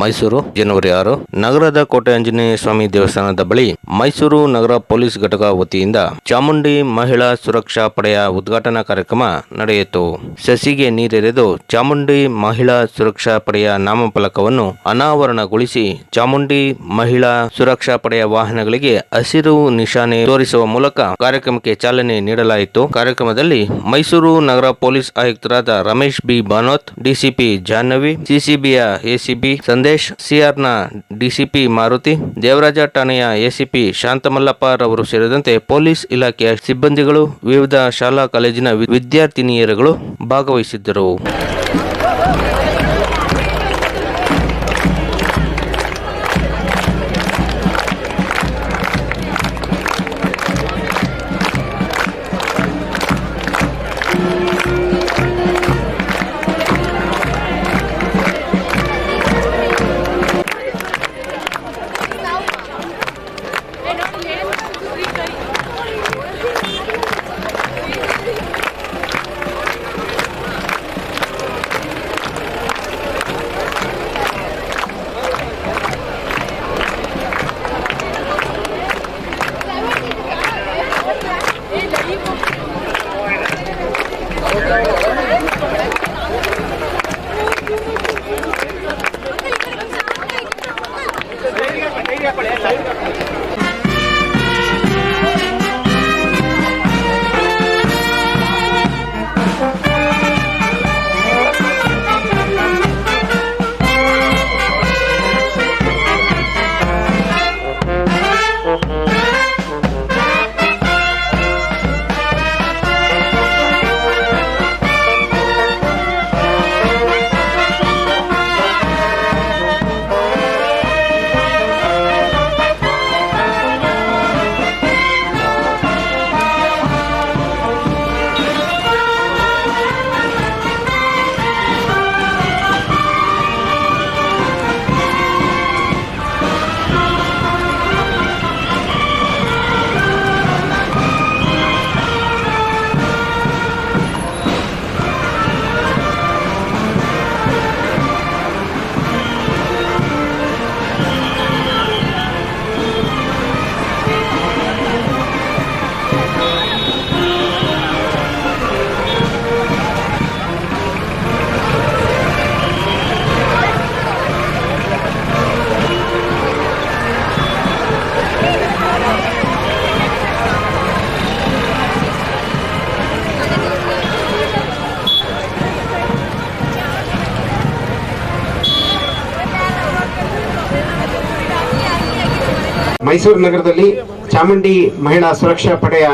ಮೈಸೂರು, ಜನವರಿ ಆರು. ನಗರದ ಕೋಟೆ ಆಂಜನೇಯ ಸ್ವಾಮಿ ದೇವಸ್ಥಾನದ ಬಳಿ ಮೈಸೂರು ನಗರ ಪೊಲೀಸ್ ಘಟಕ ವತಿಯಿಂದ ಚಾಮುಂಡಿ ಮಹಿಳಾ ಸುರಕ್ಷಾ ಪಡೆಯ ಉದ್ಘಾಟನಾ ಕಾರ್ಯಕ್ರಮ ನಡೆಯಿತು. ಸಸಿಗೆ ನೀರೆರೆದು ಚಾಮುಂಡಿ ಮಹಿಳಾ ಸುರಕ್ಷಾ ಪಡೆಯ ನಾಮಫಲಕವನ್ನು ಅನಾವರಣಗೊಳಿಸಿ ಚಾಮುಂಡಿ ಮಹಿಳಾ ಸುರಕ್ಷಾ ಪಡೆಯ ವಾಹನಗಳಿಗೆ ಹಸಿರು ನಿಶಾನೆ ತೋರಿಸುವ ಮೂಲಕ ಕಾರ್ಯಕ್ರಮಕ್ಕೆ ಚಾಲನೆ ನೀಡಲಾಯಿತು. ಕಾರ್ಯಕ್ರಮದಲ್ಲಿ ಮೈಸೂರು ನಗರ ಪೊಲೀಸ್ ಆಯುಕ್ತರಾದ ರಮೇಶ್ ಬಿ. ಬಾನೋತ್ ಡಿಸಿಪಿ ಜಾಹ್ನವಿ, ಸಿಸಿಬಿಯ ಎಸಿಪಿ ಸಂದೇಶ್ ಸಿಆರ್ನ ಡಿಸಿಪಿ ಮಾರುತಿ, ದೇವರಾಜ ಠಾಣೆಯ ಎಸಿಪಿ ಶಾಂತಮಲ್ಲಪ್ಪರವರು ಸೇರಿದಂತೆ ಪೊಲೀಸ್ ಇಲಾಖೆಯ ಸಿಬ್ಬಂದಿಗಳು, ವಿವಿಧ ಶಾಲಾ, ಕಾಲೇಜಿನ ವಿದ್ಯಾರ್ಥಿನಿಯರುಗಳು ಭಾಗವಹಿಸಿದ್ದರು. ಮೈಸೂರು ನಗರದಲ್ಲಿ ಚಾಮುಂಡಿ ಮಹಿಳಾ ಸುರಕ್ಷಾ ಪಡೆಯ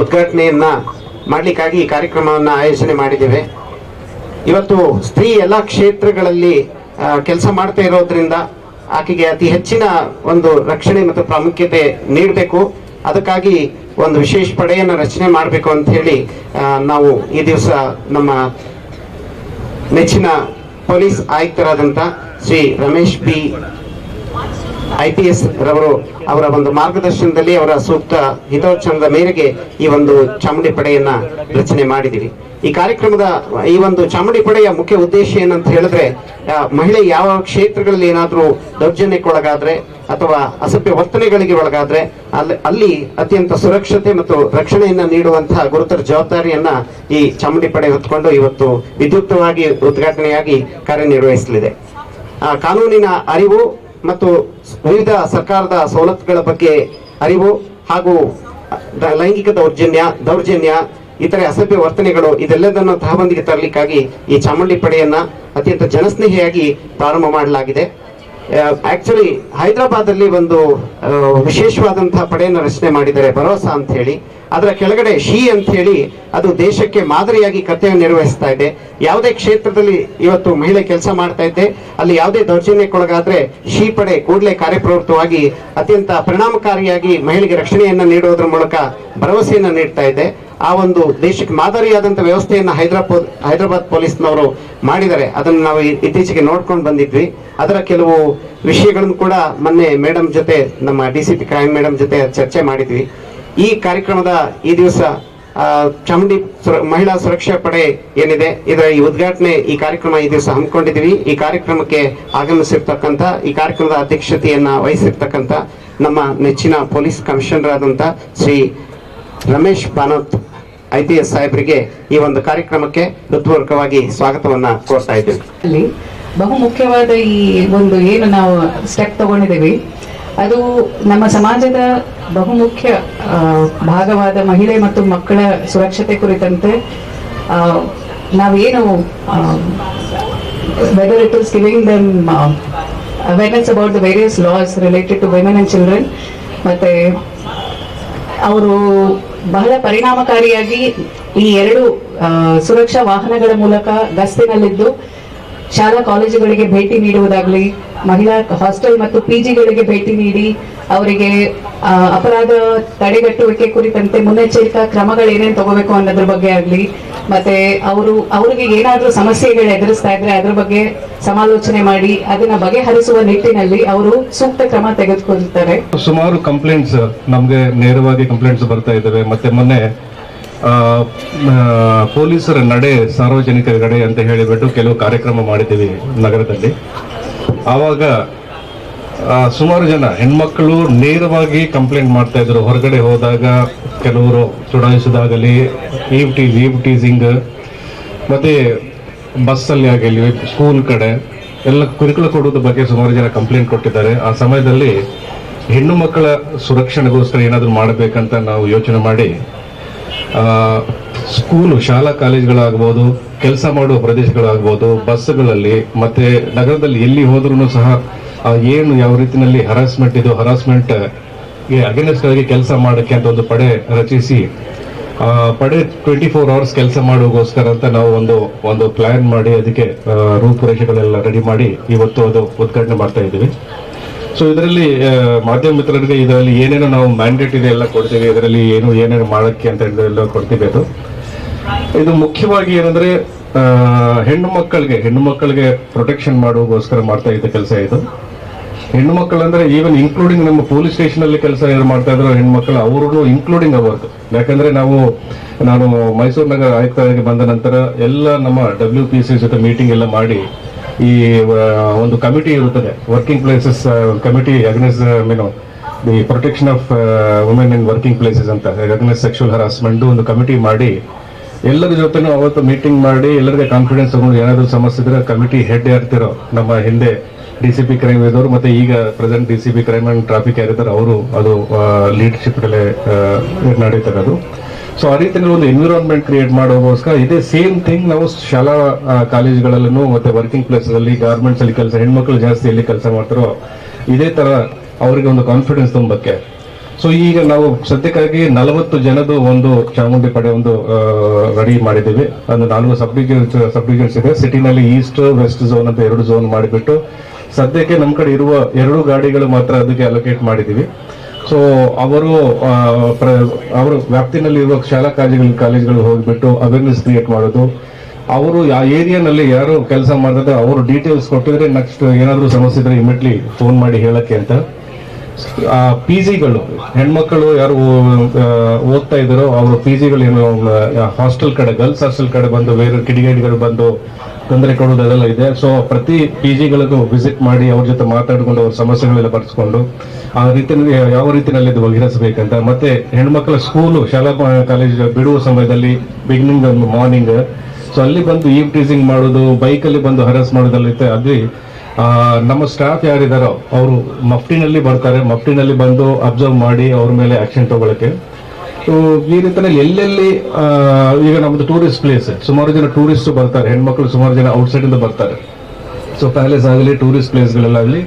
ಉದ್ಘಾಟನೆಯನ್ನ ಮಾಡಲಿಕ್ಕಾಗಿ ಈ ಕಾರ್ಯಕ್ರಮವನ್ನ ಆಯೋಜನೆ ಮಾಡಿದ್ದೇವೆ. ಇವತ್ತು ಸ್ತ್ರೀ ಎಲ್ಲ ಕ್ಷೇತ್ರಗಳಲ್ಲಿ ಕೆಲಸ ಮಾಡ್ತಾ ಇರೋದ್ರಿಂದ ಆಕೆಗೆ ಅತಿ ಹೆಚ್ಚಿನ ಒಂದು ರಕ್ಷಣೆ ಮತ್ತು ಪ್ರಾಮುಖ್ಯತೆ ನೀಡಬೇಕು. ಅದಕ್ಕಾಗಿ ಒಂದು ವಿಶೇಷ ಪಡೆಯನ್ನು ರಚನೆ ಮಾಡಬೇಕು ಅಂತ ಹೇಳಿ ನಾವು ಈ ದಿವಸ ನಮ್ಮ ನೆಚ್ಚಿನ police ಆಯುಕ್ತರಾದಂಥ Shri Ramesh B I P S ರವರು ಅವರ ಒಂದು ಮಾರ್ಗದರ್ಶನದಲ್ಲಿ ಅವರ ಸೂಕ್ತ ಹಿತೋಚ್ಛನದ ಮೇರೆಗೆ ಈ ಒಂದು ಚಾಮುಂಡಿ ಪಡೆಯನ್ನ ರಚನೆ ಮಾಡಿದ್ದೀವಿ. ಈ ಕಾರ್ಯಕ್ರಮದ ಈ ಒಂದು ಚಾಮುಂಡಿ ಪಡೆಯ ಮುಖ್ಯ ಉದ್ದೇಶ ಏನಂತ ಹೇಳಿದ್ರೆ ಮಹಿಳೆ ಯಾವ ಕ್ಷೇತ್ರಗಳಲ್ಲಿ ಏನಾದರೂ ದೌರ್ಜನ್ಯಕ್ಕೊಳಗಾದ್ರೆ ಅಥವಾ ಅಸಭ್ಯ ವರ್ತನೆಗಳಿಗೆ ಒಳಗಾದ್ರೆ ಅಲ್ಲಿ ಅಲ್ಲಿ ಅತ್ಯಂತ ಸುರಕ್ಷತೆ ಮತ್ತು ರಕ್ಷಣೆಯನ್ನ ನೀಡುವಂತಹ ಗುರುತರ ಜವಾಬ್ದಾರಿಯನ್ನ ಈ ಚಾಮುಂಡಿ ಪಡೆ ಹೊತ್ಕೊಂಡು ಇವತ್ತು ವಿದ್ಯುಕ್ತವಾಗಿ ಉದ್ಘಾಟನೆಯಾಗಿ ಕಾರ್ಯನಿರ್ವಹಿಸಲಿದೆ. ಕಾನೂನಿನ ಅರಿವು ಮತ್ತು ವಿವಿಧ ಸರ್ಕಾರದ ಸವಲತ್ತುಗಳ ಬಗ್ಗೆ ಅರಿವು ಹಾಗೂ ಲೈಂಗಿಕ ದೌರ್ಜನ್ಯ ದೌರ್ಜನ್ಯ, ಇತರೆ ಅಸಭ್ಯ ವರ್ತನೆಗಳು ಇದೆಲ್ಲದನ್ನು ತಹಬಂದಿಗೆ ತರಲಿಕ್ಕಾಗಿ ಈ ಚಾಮುಂಡಿ ಪಡೆಯನ್ನ ಅತ್ಯಂತ ಜನಸ್ನೇಹಿಯಾಗಿ ಪ್ರಾರಂಭ ಮಾಡಲಾಗಿದೆ. ಆಕ್ಚುಲಿ ಹೈದರಾಬಾದ್ ಅಲ್ಲಿ ಒಂದು ವಿಶೇಷವಾದಂತಹ ಪಡೆಯನ್ನು ರಚನೆ ಮಾಡಿದ್ದಾರೆ ಭರೋಸಾ ಅಂತ ಹೇಳಿ. ಅದರ ಕೆಳಗಡೆ ಶಿ ಅಂತ ಹೇಳಿ ಅದು ದೇಶಕ್ಕೆ ಮಾದರಿಯಾಗಿ ಕರ್ತವ್ಯ ನಿರ್ವಹಿಸ್ತಾ ಇದೆ. ಯಾವುದೇ ಕ್ಷೇತ್ರದಲ್ಲಿ ಇವತ್ತು ಮಹಿಳೆ ಕೆಲಸ ಮಾಡ್ತಾ ಇದ್ದೆ, ಅಲ್ಲಿ ಯಾವುದೇ ದೌರ್ಜನ್ಯಕ್ಕೊಳಗಾದ್ರೆ ಶಿ ಪಡೆ ಕೂಡಲೇ ಕಾರ್ಯಪ್ರವೃತ್ತವಾಗಿ ಅತ್ಯಂತ ಪರಿಣಾಮಕಾರಿಯಾಗಿ ಮಹಿಳೆಗೆ ರಕ್ಷಣೆಯನ್ನು ನೀಡುವುದರ ಮೂಲಕ ಭರವಸೆಯನ್ನು ನೀಡ್ತಾ ಇದೆ. ಆ ಒಂದು ದೇಶಕ್ಕೆ ಮಾದರಿಯಾದಂಥ ವ್ಯವಸ್ಥೆಯನ್ನು ಹೈದರಾಬಾದ್ ಹೈದರಾಬಾದ್ ಪೊಲೀಸ್ನವರು ಮಾಡಿದ್ದಾರೆ. ಅದನ್ನು ನಾವು ಇತ್ತೀಚೆಗೆ ನೋಡ್ಕೊಂಡು ಬಂದಿದ್ವಿ. ಅದರ ಕೆಲವು ವಿಷಯಗಳನ್ನು ಕೂಡ ಮೊನ್ನೆ ಮೇಡಮ್ ಜೊತೆ, ನಮ್ಮ D C P crime madam ಜೊತೆ ಚರ್ಚೆ ಮಾಡಿದ್ವಿ. ಈ ಕಾರ್ಯಕ್ರಮದ ಈ ದಿವಸ ಚಾಮುಂಡಿ ಮಹಿಳಾ ಸುರಕ್ಷಾ ಪಡೆ ಏನಿದೆ, ಇದರ ಈ ಉದ್ಘಾಟನೆ ಈ ಕಾರ್ಯಕ್ರಮ ಈ ದಿವಸ ಹಮ್ಮಿಕೊಂಡಿದ್ದೀವಿ. ಈ ಕಾರ್ಯಕ್ರಮಕ್ಕೆ ಆಗಮಿಸಿರ್ತಕ್ಕಂಥ, ಈ ಕಾರ್ಯಕ್ರಮದ ಅಧ್ಯಕ್ಷತೆಯನ್ನು ವಹಿಸಿರ್ತಕ್ಕಂಥ ನಮ್ಮ ನೆಚ್ಚಿನ ಪೊಲೀಸ್ ಕಮಿಷನರ್ ಆದಂಥ Shri Ramesh Banoth I P S ಸಾಹೇಬರಿಗೆ ಈ ಒಂದು ಕಾರ್ಯಕ್ರಮಕ್ಕೆ ಹೃತ್ಪೂರ್ವಕವಾಗಿ ಸ್ವಾಗತವನ್ನ ಕೋರ್ತಾ ಇದ್ದೇವೆ. ಬಹು ಮುಖ್ಯವಾದ ಈ ಒಂದು ಏನು ನಾವು ಸ್ಟೆಪ್ ತಗೊಂಡಿದ್ದೀವಿ, ಅದು ನಮ್ಮ ಸಮಾಜದ ಬಹುಮುಖ್ಯ ಭಾಗವಾದ ಮಹಿಳೆ ಮತ್ತು ಮಕ್ಕಳ ಸುರಕ್ಷತೆ ಕುರಿತಂತೆ ನಾವೇನು whether it is giving them awareness about the various laws related to women and children ಮತ್ತೆ ಅವರು ಬಹಳ ಪರಿಣಾಮಕಾರಿಯಾಗಿ ಈ ಎರಡು ಸುರಕ್ಷಾ ವಾಹನಗಳ ಮೂಲಕ ಗಸ್ತಿನಲ್ಲಿದ್ದು ಶಾಲಾ ಕಾಲೇಜುಗಳಿಗೆ ಭೇಟಿ ನೀಡುವುದಾಗಲಿ, ಮಹಿಳಾ ಹಾಸ್ಟೆಲ್ ಮತ್ತು ಪಿಜಿಗಳಿಗೆ ಭೇಟಿ ನೀಡಿ ಅವರಿಗೆ ಅಪರಾಧ ತಡೆಗಟ್ಟುವಿಕೆ ಕುರಿತಂತೆ ಮುನ್ನೆಚ್ಚರಿಕಾ ಕ್ರಮಗಳೇನೇನು ತಗೋಬೇಕು ಅನ್ನೋದ್ರ ಬಗ್ಗೆ ಆಗಲಿ ಮತ್ತೆ ಅವರು, ಅವರಿಗೆ ಏನಾದರೂ ಸಮಸ್ಯೆಗಳು ಎದುರಿಸ್ತಾ ಇದ್ರೆ ಅದ್ರ ಬಗ್ಗೆ ಸಮಾಲೋಚನೆ ಮಾಡಿ, ಅದನ್ನ ಬಗೆಹರಿಸುವ ನಿಟ್ಟಿನಲ್ಲಿ ಅವರು ಸೂಕ್ತ ಕ್ರಮ ತೆಗೆದುಕೊಳ್ತಾರೆ ಸುಮಾರು ಕಂಪ್ಲೇಂಟ್ಸ್ ನಮಗೆ ನೇರವಾಗಿ ಕಂಪ್ಲೇಂಟ್ಸ್ ಬರ್ತಾ ಇದ್ದಾವೆ ಮತ್ತೆ ಮೊನ್ನೆ ಪೊಲೀಸರ ನಡೆ ಸಾರ್ವಜನಿಕರ ನಡೆ ಅಂತ ಹೇಳಿಬಿಟ್ಟು ಕೆಲವು ಕಾರ್ಯಕ್ರಮ ಮಾಡಿದ್ದೀವಿ ನಗರದಲ್ಲಿ. ಆವಾಗ ಸುಮಾರು ಜನ ಹೆಣ್ಮಕ್ಳು ನೇರವಾಗಿ ಕಂಪ್ಲೇಂಟ್ ಮಾಡ್ತಾ ಇದ್ರು. ಹೊರಗಡೆ ಹೋದಾಗ ಕೆಲವರು ಚುಡಾಯಿಸೋದಾಗಲಿ ಈವ್ ಟೀಸ್ ಈವ್ ಟೀಸಿಂಗ್ ಮತ್ತು ಬಸ್ಸಲ್ಲಿ ಆಗಲಿ ಸ್ಕೂಲ್ ಕಡೆ, ಎಲ್ಲ ಕಿರುಕುಳ ಕೊಡೋದ್ರ ಬಗ್ಗೆ ಸುಮಾರು ಜನ ಕಂಪ್ಲೇಂಟ್ ಕೊಟ್ಟಿದ್ದಾರೆ. ಆ ಸಮಯದಲ್ಲಿ ಹೆಣ್ಣು ಮಕ್ಕಳ ಸುರಕ್ಷಣೆಗೋಸ್ಕರ ಏನಾದರೂ ಮಾಡಬೇಕಂತ ನಾವು ಯೋಚನೆ ಮಾಡಿ ಸ್ಕೂಲು ಶಾಲಾ ಕಾಲೇಜುಗಳಾಗ್ಬೋದು, ಕೆಲಸ ಮಾಡುವ ಪ್ರದೇಶಗಳಾಗ್ಬೋದು ಬಸ್ಗಳಲ್ಲಿ ಮತ್ತೆ ನಗರದಲ್ಲಿ ಎಲ್ಲಿ ಹೋದ್ರೂ ಸಹ ಏನು ಯಾವ ರೀತಿಯಲ್ಲಿ ಹರಾಸ್ಮೆಂಟ್ ಇದು ಹರಾಸ್ಮೆಂಟ್ ಅಗೇನೆಸ್ಟ್ ಆಗಿ ಕೆಲಸ ಮಾಡಕ್ಕೆ ಅಂತ ಒಂದು ಪಡೆ ರಚಿಸಿ ಪಡೆ ಟ್ವೆಂಟಿ ಫೋರ್ ಅವರ್ಸ್ ಕೆಲಸ ಮಾಡೋಗೋಸ್ಕರ ಅಂತ ನಾವು ಒಂದು ಒಂದು ಪ್ಲಾನ್ ಮಾಡಿ, ಅದಕ್ಕೆ ರೂಪುರೇಷೆಗಳೆಲ್ಲ ರೆಡಿ ಮಾಡಿ ಇವತ್ತು ಅದು ಉದ್ಘಾಟನೆ ಮಾಡ್ತಾ ಇದ್ದೀವಿ. ಸೊ ಇದರಲ್ಲಿ ಮಾಧ್ಯಮ ಮಿತ್ರರಿಗೆ ಇದರಲ್ಲಿ ಏನೇನು ನಾವು ಮ್ಯಾಂಡೇಟ್ ಇದೆ ಎಲ್ಲ ಕೊಡ್ತೀವಿ, ಇದರಲ್ಲಿ ಏನು ಏನೇನು ಮಾಡಕ್ಕೆ ಅಂತ ಎಲ್ಲ ಕೊಡ್ತೀವಿ ಅದು. ಇದು ಮುಖ್ಯವಾಗಿ ಏನಂದ್ರೆ ಹೆಣ್ಣು ಮಕ್ಕಳಿಗೆ ಹೆಣ್ಣು ಮಕ್ಕಳಿಗೆ ಪ್ರೊಟೆಕ್ಷನ್ ಮಾಡೋಗೋಸ್ಕರ ಮಾಡ್ತಾ ಇದ್ದ ಕೆಲಸ ಇದು. ಹೆಣ್ಣು ಮಕ್ಕಳು ಅಂದ್ರೆ ಈವನ್ ಇನ್ಕ್ಲೂಡಿಂಗ್ ನಮ್ಮ ಪೊಲೀಸ್ ಸ್ಟೇಷನ್ ಅಲ್ಲಿ ಕೆಲಸ ಏನು ಮಾಡ್ತಾ ಇದ್ರು ಮಕ್ಕಳು ಅವರು ಇನ್ಕ್ಲೂಡಿಂಗ್ ಅವರ್ದು ಯಾಕಂದ್ರೆ ನಾವು, ನಾನು ಮೈಸೂರು ನಗರ ಆಯುಕ್ತರಾಗಿ ಬಂದ ನಂತರ ಎಲ್ಲ ನಮ್ಮ ಡಬ್ಲ್ಯೂ ಪಿ ಸಿ ಜೊತೆ ಮೀಟಿಂಗ್ ಎಲ್ಲ ಮಾಡಿ ಈ ಒಂದು ಕಮಿಟಿ ಇರುತ್ತದೆ. Working places committee against women the protection of women in working places ಅಂತ ಅಗ್ನೆಸ್ ಸೆಕ್ಷುವಲ್ ಹರಾಸ್ಮೆಂಟ್ ಒಂದು ಕಮಿಟಿ ಮಾಡಿ ಎಲ್ಲರ ಜೊತೆನೂ ಅವತ್ತು ಮೀಟಿಂಗ್ ಮಾಡಿ ಎಲ್ಲರಿಗೆ ಕಾನ್ಫಿಡೆನ್ಸ್ ತಗೊಂಡು ಏನಾದರೂ ಸಮಸ್ಯೆ ಇದ್ರೆ ಕಮಿಟಿ ಹೆಡ್ ಯಾರ್ತಿರೋ ನಮ್ಮ ಹಿಂದೆ ಡಿ ಸಿ ಪಿ ಕ್ರೈಮ್ ಇದ್ದವರು ಮತ್ತೆ ಈಗ present D C P crime and traffic ಯಾರಿದ್ದಾರೆ ಅವರು ಅದು ಲೀಡರ್ಶಿಪ್ ನಡೀತಾರೆ ಅದು ಸೊ ಆ ರೀತಿಯಲ್ಲಿ ಒಂದು ಎನ್ವಿರಾನ್ಮೆಂಟ್ ಕ್ರಿಯೇಟ್ ಮಾಡೋಗೋಸ್ಕರ ಇದೇ ಸೇಮ್ ಥಿಂಗ್ ನಾವು ಶಾಲಾ ಕಾಲೇಜುಗಳಲ್ಲೂ ಮತ್ತೆ ವರ್ಕಿಂಗ್ ಪ್ಲೇಸಲ್ಲಿ ಗಾರ್ಮೆಂಟ್ಸ್ ಅಲ್ಲಿ ಕೆಲಸ, ಹೆಣ್ಮಕ್ಳು ಜಾಸ್ತಿ ಎಲ್ಲಿ ಕೆಲಸ ಮಾಡ್ತಾರೋ ಇದೇ ತರ ಅವರಿಗೆ ಒಂದು ಕಾನ್ಫಿಡೆನ್ಸ್ ತುಂಬಕ್ಕೆ. ಸೊ ಈಗ ನಾವು ಸದ್ಯಕ್ಕಾಗಿ ನಲವತ್ತು ಜನದು ಒಂದು ಚಾಮುಂಡಿ ಪಡೆ ಒಂದು ರೆಡಿ ಮಾಡಿದ್ದೀವಿ. ಅದು ನಾಲ್ಕು ಸಬ್ ಡಿವಿಜನ್ ಸಬ್ ಡಿವಿಜನ್ಸ್ ಇದೆ ಸಿಟಿನಲ್ಲಿ ಈಸ್ಟ್ ವೆಸ್ಟ್ ಝೋನ್ ಅಂತ ಎರಡು ಝೋನ್ ಮಾಡಿಬಿಟ್ಟು ಸದ್ಯಕ್ಕೆ ನಮ್ಮ ಕಡೆ ಇರುವ ಎರಡು ಗಾಡಿಗಳು ಮಾತ್ರ ಅದಕ್ಕೆ ಅಲೋಕೇಟ್ ಮಾಡಿದ್ದೀವಿ ಸೊ ಅವರು ಅವರು ವ್ಯಾಪ್ತಿನಲ್ಲಿ ಇರುವ ಶಾಲಾ ಕಾಲೇಜುಗಳು, ಕಾಲೇಜ್ಗಳು ಹೋಗ್ಬಿಟ್ಟು ಅವೇರ್ನೆಸ್ ಕ್ರಿಯೇಟ್ ಮಾಡೋದು. ಅವರು ಆ ಏರಿಯಾನಲ್ಲಿ ಯಾರು ಕೆಲಸ ಮಾಡಿದ್ರೆ ಅವರು ಡೀಟೇಲ್ಸ್ ಕೊಟ್ಟಿದ್ರೆ ನೆಕ್ಸ್ಟ್ ಏನಾದರೂ ಸಮಸ್ಯೆ ಇದ್ರೆ ಇಮಿಡಿಯೇಟ್ಲಿ ಫೋನ್ ಮಾಡಿ ಹೇಳಕ್ಕೆ ಅಂತ. ಆ ಪಿ ಜಿಗಳು ಹೆಣ್ಮಕ್ಳು ಯಾರು ಓದ್ತಾ ಇದ್ದಾರೋ ಅವರು ಪಿ ಜಿಗಳು ಏನು ಹಾಸ್ಟೆಲ್ ಕಡೆ ಗರ್ಲ್ಸ್ ಹಾಸ್ಟೆಲ್ ಕಡೆ ಬಂದು, ಬೇರೆ ಕಿಡಿಗೇಡಿಗಳು ಬಂದು ತೊಂದರೆ ಕೊಡೋದು ಅದೆಲ್ಲ ಇದೆ. ಸೊ ಪ್ರತಿ ಪಿ ಜಿಗಳಿಗೂ ವಿಸಿಟ್ ಮಾಡಿ ಅವ್ರ ಜೊತೆ ಮಾತಾಡ್ಕೊಂಡು ಅವ್ರ ಸಮಸ್ಯೆಗಳೆಲ್ಲ ಬರೆಸ್ಕೊಂಡು ಆ ರೀತಿಯಲ್ಲಿ, ಯಾವ ರೀತಿಯಲ್ಲಿ ಇದು ಬಗೆಹರಿಸಬೇಕಂತ. ಮತ್ತೆ ಹೆಣ್ಮಕ್ಳ ಸ್ಕೂಲು ಶಾಲಾ ಕಾಲೇಜ್ ಬಿಡುವ ಸಮಯದಲ್ಲಿ ಬಿಗಿನಿಂಗ್ ಮಾರ್ನಿಂಗ್ ಸೊ ಅಲ್ಲಿ ಬಂದು ಈವ್ ಟೀಸಿಂಗ್ ಮಾಡೋದು ಬೈಕಲ್ಲಿ ಬಂದು ಹರಾಸ್ ಮಾಡೋದಲ್ಲಿ ಅದ್ರಿ ನಮ್ಮ ಸ್ಟಾಫ್ ಯಾರಿದಾರೋ, ಅವರು ಮಫ್ಟಿನಲ್ಲಿ ಬರ್ತಾರೆ, ಮಫ್ಟಿನಲ್ಲಿ ಬಂದು ಅಬ್ಸರ್ವ್ ಮಾಡಿ ಅವ್ರ ಮೇಲೆ ಆಕ್ಷನ್ ತಗೊಳಕ್ಕೆ. ಸೊ ಈ ರೀತಿಯಲ್ಲಿ ಎಲ್ಲೆಲ್ಲಿ ಈಗ ನಮ್ದು ಟೂರಿಸ್ಟ್ ಪ್ಲೇಸ್ ಸುಮಾರು ಜನ ಟೂರಿಸ್ಟ್ ಬರ್ತಾರೆ, ಹೆಣ್ಮಕ್ಳು ಸುಮಾರು ಜನ ಔಟ್ಸೈಡ್ ಇಂದ ಬರ್ತಾರೆ. ಸೊ ಪ್ಯಾಲೇಸ್ ಆಗಲಿ ಟೂರಿಸ್ಟ್ ಪ್ಲೇಸ್ಗಳೆಲ್ಲ ಆಗಲಿ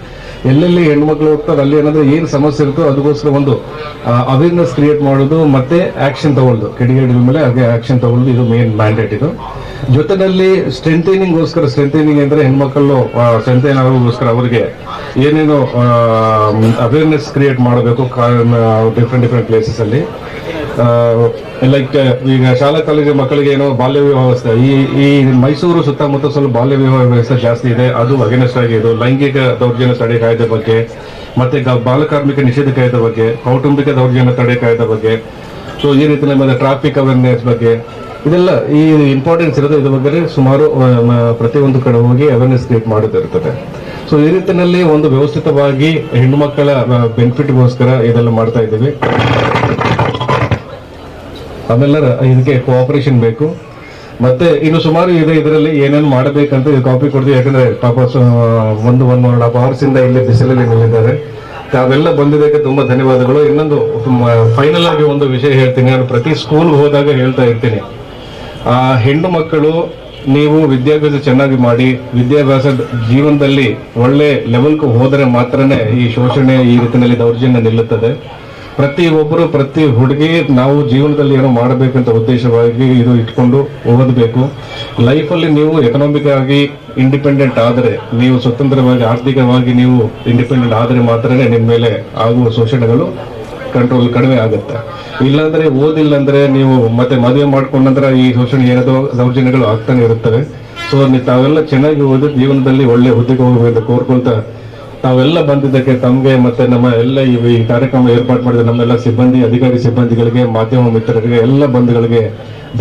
ಎಲ್ಲೆಲ್ಲಿ ಹೆಣ್ಮಕ್ಳು ಹೋಗ್ತಾರೆ, ಅಲ್ಲಿ ಏನಾದ್ರೆ ಏನು ಸಮಸ್ಯೆ ಇರುತ್ತೋ ಅದಕ್ಕೋಸ್ಕರ ಒಂದು ಅವೇರ್ನೆಸ್ ಕ್ರಿಯೇಟ್ ಮಾಡೋದು ಮತ್ತೆ ಆಕ್ಷನ್ ತಗೊಳ್ಳೋದು ಕಿಡಿಗೇಡಿದ ಮೇಲೆ ಅದೇ ಆಕ್ಷನ್ ತಗೊಳ್ಳೋದು ಇದು ಮೇನ್ ಮ್ಯಾಂಡೇಟ್ ಇದು. ಜೊತೆಯಲ್ಲಿ ಸ್ಟ್ರೆಂಥೇನಿಂಗ್ ಗೋಸ್ಕರ ಸ್ಟ್ರೆಂಥೇನಿಂಗ್ ಅಂದ್ರೆ ಹೆಣ್ಮಕ್ಳು ಸ್ಟ್ರೆಂಥೇನ್ ಆಗೋಸ್ಕರ ಅವರಿಗೆ ಏನೇನು ಅವೇರ್ನೆಸ್ ಕ್ರಿಯೇಟ್ ಮಾಡಬೇಕು ಡಿಫ್ರೆಂಟ್ ಡಿಫ್ರೆಂಟ್ ಪ್ಲೇಸಸ್ ಅಲ್ಲಿ. ಲೈಕ್ ಈಗ ಶಾಲಾ ಕಾಲೇಜು ಮಕ್ಕಳಿಗೆ ಏನೋ ಬಾಲ್ಯ ವಿವಾಹ ವ್ಯವಸ್ಥೆ, ಈ ಈ ಮೈಸೂರು ಸುತ್ತಮುತ್ತ ಸ್ವಲ್ಪ ಬಾಲ್ಯ ವಿವಾಹ ವ್ಯವಸ್ಥೆ ಜಾಸ್ತಿ ಇದೆ, ಅದು ಅಗೇನೆಸ್ಟ್ ಆಗಿದ್ದು ಲೈಂಗಿಕ ದೌರ್ಜನ್ಯ ತಡೆ ಕಾಯ್ದೆ ಬಗ್ಗೆ, ಮತ್ತೆ ಬಾಲಕಾರ್ಮಿಕ ನಿಷೇಧ ಕಾಯ್ದೆ ಬಗ್ಗೆ, ಕೌಟುಂಬಿಕ ದೌರ್ಜನ್ಯ ತಡೆ ಕಾಯ್ದೆ ಬಗ್ಗೆ ಸೊ ಈ ರೀತಿ ನಮ್ಮ ಟ್ರಾಫಿಕ್ ಅವೇರ್ನೆಸ್ ಬಗ್ಗೆ, ಇದೆಲ್ಲ ಈ ಇಂಪಾರ್ಟೆನ್ಸ್ ಇರೋದು ಇದ್ರ ಬಗ್ಗೆ ಸುಮಾರು ಪ್ರತಿಯೊಂದು ಕಡೆ ಹೋಗಿ ಅವೇರ್ನೆಸ್ ಕ್ರಿಯೇಟ್ ಮಾಡೋದಿರ್ತದೆ ಸೊ ಈ ರೀತಿಯಲ್ಲಿ ಒಂದು ವ್ಯವಸ್ಥಿತವಾಗಿ ಹೆಣ್ಣು ಮಕ್ಕಳ ಬೆನಿಫಿಟ್ಗೋಸ್ಕರ ಇದೆಲ್ಲ ಮಾಡ್ತಾ ಇದ್ದೀವಿ. ಆಮೇಲೆ ಇದಕ್ಕೆ ಕೋಆಪರೇಷನ್ ಬೇಕು. ಮತ್ತೆ ಇನ್ನು ಸುಮಾರು ಇದೆ ಇದರಲ್ಲಿ ಏನೇನು ಮಾಡಬೇಕಂತ ಇದು ಕಾಪಿ ಕೊಡ್ತೀವಿ. ಯಾಕಂದ್ರೆ ಪಾಪ ಒಂದು ಒನ್ ಒನ್ ಹಾಫ್ ಅವರ್ಸ್ ಇಂದ ಇಲ್ಲಿ ಬಿಸಿಲಲ್ಲಿ ನಿಲ್ಲಿದ್ದಾರೆ. ತಾವೆಲ್ಲ ಬಂದಿದ್ದಕ್ಕೆ ತುಂಬಾ ಧನ್ಯವಾದಗಳು. ಇನ್ನೊಂದು ಫೈನಲ್ ಆಗಿ ಒಂದು ವಿಷಯ ಹೇಳ್ತೀನಿ. ನಾನು ಪ್ರತಿ ಸ್ಕೂಲ್ ಹೋದಾಗ ಹೇಳ್ತಾ ಇರ್ತೀನಿ. ಆ, ಹೆಣ್ಣು ಮಕ್ಕಳು ನೀವು ವಿದ್ಯಾಭ್ಯಾಸ ಚೆನ್ನಾಗಿ ಮಾಡಿ, ವಿದ್ಯಾಭ್ಯಾಸ ಜೀವನದಲ್ಲಿ ಒಳ್ಳೆ ಲೆವೆಲ್ಗೆ ಹೋದರೆ ಮಾತ್ರನೇ ಈ ಶೋಷಣೆ ಈ ರೀತಿಯಲ್ಲಿ ದೌರ್ಜನ್ಯ ನಿಲ್ಲುತ್ತದೆ. ಪ್ರತಿ ಒಬ್ಬರು, ಪ್ರತಿ ಹುಡುಗಿ ನಾವು ಜೀವನದಲ್ಲಿ ಏನೋ ಮಾಡಬೇಕಂತ ಉದ್ದೇಶವಾಗಿ ಇದು ಇಟ್ಕೊಂಡು ಓದಬೇಕು. ಲೈಫಲ್ಲಿ ನೀವು ಎಕನಾಮಿಕ್ ಆಗಿ ಇಂಡಿಪೆಂಡೆಂಟ್ ಆದರೆ, ನೀವು ಸ್ವತಂತ್ರವಾಗಿ, ಆರ್ಥಿಕವಾಗಿ ನೀವು ಇಂಡಿಪೆಂಡೆಂಟ್ ಆದರೆ ಮಾತ್ರನೇ ನಿಮ್ಮ ಮೇಲೆ ಆಗುವ ಶೋಷಣೆಗಳು ಕಂಟ್ರೋಲ್ ಕಡಿಮೆ ಆಗುತ್ತೆ. ಇಲ್ಲಾಂದ್ರೆ ಓದಿಲ್ಲ ಅಂದ್ರೆ ನೀವು ಮತ್ತೆ ಮದುವೆ ಮಾಡ್ಕೊಂಡ ನಂತರ ಈ ಶೋಷಣೆ ಏನೋ ದೌರ್ಜನ್ಯಗಳು ಆಗ್ತಾನೆ ಇರುತ್ತವೆ. ಸೊ ತಾವೆಲ್ಲ ಚೆನ್ನಾಗಿ ಓದಿ ಜೀವನದಲ್ಲಿ ಒಳ್ಳೆ ಹುದ್ದೆಗೆ ಹೋಗಬೇಕು ಕೋರ್ಕೊಳ್ತಾ ತಾವೆಲ್ಲ ಬಂದಿದ್ದಕ್ಕೆ ತಮಗೆ ಮತ್ತೆ ನಮ್ಮ ಎಲ್ಲ ಈ ಕಾರ್ಯಕ್ರಮ ಏರ್ಪಾಡು ಮಾಡಿದ ನಮ್ಮೆಲ್ಲ ಸಿಬ್ಬಂದಿ, ಅಧಿಕಾರಿ ಸಿಬ್ಬಂದಿಗಳಿಗೆ, ಮಾಧ್ಯಮ ಮಿತ್ರರಿಗೆ, ಎಲ್ಲ ಬಂಧುಗಳಿಗೆ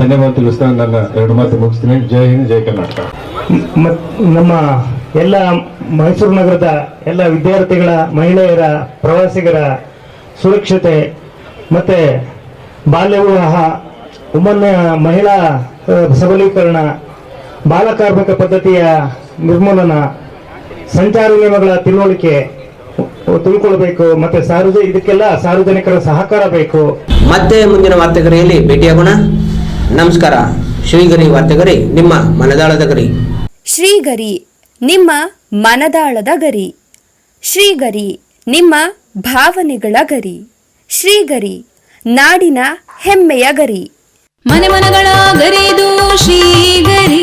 ಧನ್ಯವಾದ ತಿಳಿಸ್ತಾ ನನ್ನ ಎರಡು ಮಾತು ಮುಗಿಸ್ತೀನಿ. ಜೈ ಹಿಂದ್, ಜೈ ಕರ್ನಾಟಕ. ನಮ್ಮ ಎಲ್ಲ ಮೈಸೂರು ನಗರದ ಎಲ್ಲ ವಿದ್ಯಾರ್ಥಿಗಳ, ಮಹಿಳೆಯರ, ಪ್ರವಾಸಿಗರ ಸುರಕ್ಷತೆ ಮತ್ತೆ ಬಾಲ್ಯ ವಿವಾಹ ಉಮನ್ ಮಹಿಳಾ ಸಬಲೀಕರಣ ಬಾಲಕಾರ್ಮಿಕ ಪದ್ಧತಿಯ ನಿರ್ಮೂಲನ ಸಂಚಾರ ನಿಯಮಗಳ ತಿಳುವಳಿಕೆ ತಿಳ್ಕೊಳ್ಬೇಕು ಮತ್ತೆ ಸಾರ್ವಜನಿಕ ಇದಕ್ಕೆಲ್ಲ ಸಾರ್ವಜನಿಕರ ಸಹಕಾರ ಬೇಕು. ಮತ್ತೆ ಮುಂದಿನ ವಾರ್ತೆಗರಿಯಲ್ಲಿ ಭೇಟಿಯಾಗೋಣ. ನಮಸ್ಕಾರ. ಶ್ರೀಗರಿ ವಾರ್ತೆಗರಿ ನಿಮ್ಮ ಮನದಾಳದ ಗರಿ. ಶ್ರೀಗರಿ ನಿಮ್ಮ ಮನದಾಳದ ಗರಿ. ಶ್ರೀಗರಿ ನಿಮ್ಮ ಭಾವನೆಗಳ ಗರಿ. ಶ್ರೀಗರಿ ನಾಡಿನ ಹೆಮ್ಮೆಯ ಗರಿ. ಮನೆ ಮನಗಳ ಗರಿದು ಶ್ರೀಗರಿ.